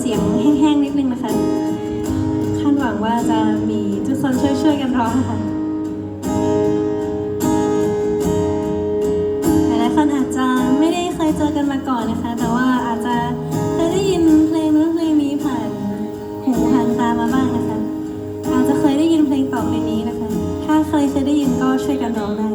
เสียงแห้งๆนิดนึงนะคะคาดหวังว่าจะมีทุกคนช่วยๆกันร้องค่ะหลายๆคนอาจจะไม่ได้เคยเจอกันมาก่อนนะคะ แต่ว่าอาจจะเคยได้ยินเพลงนู้นเพลงนี้ผ่านหูผ่านตามาบ้างนะคะ อาจจะเคยได้ยินเพลงต่อไปนี้นะคะ ถ้าเคยเคยได้ยินก็ช่วยกันร้องได้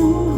soon.